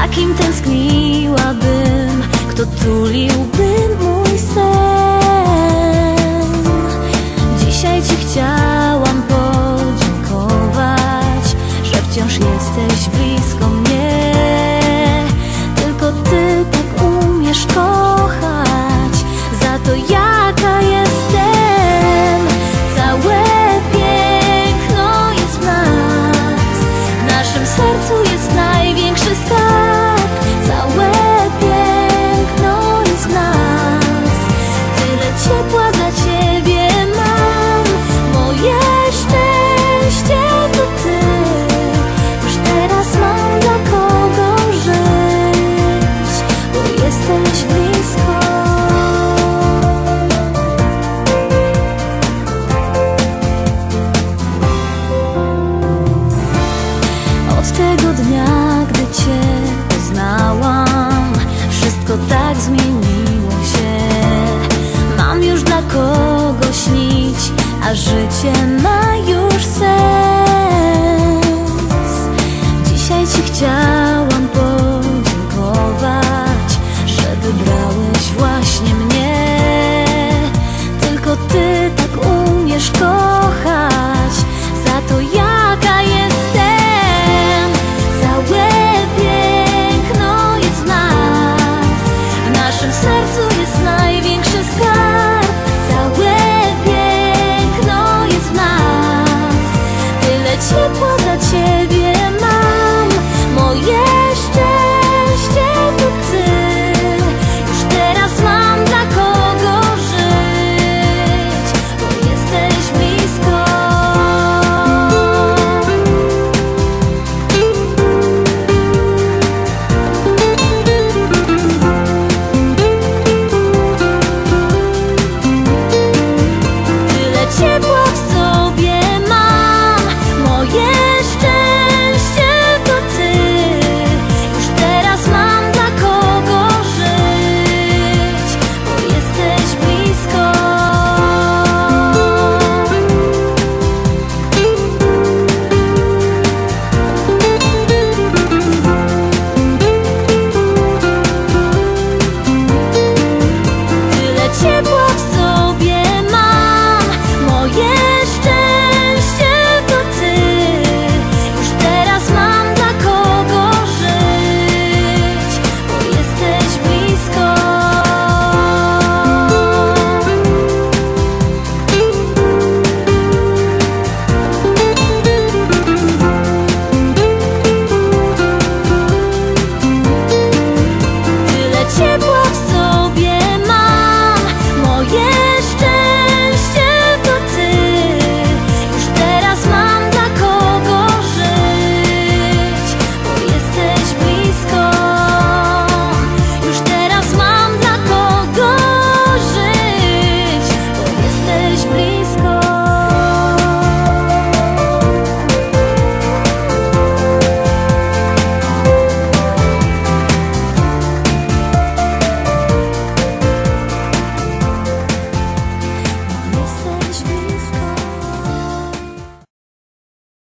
za kim tęskniłabym, kto tuliłby mój sen. a życie ma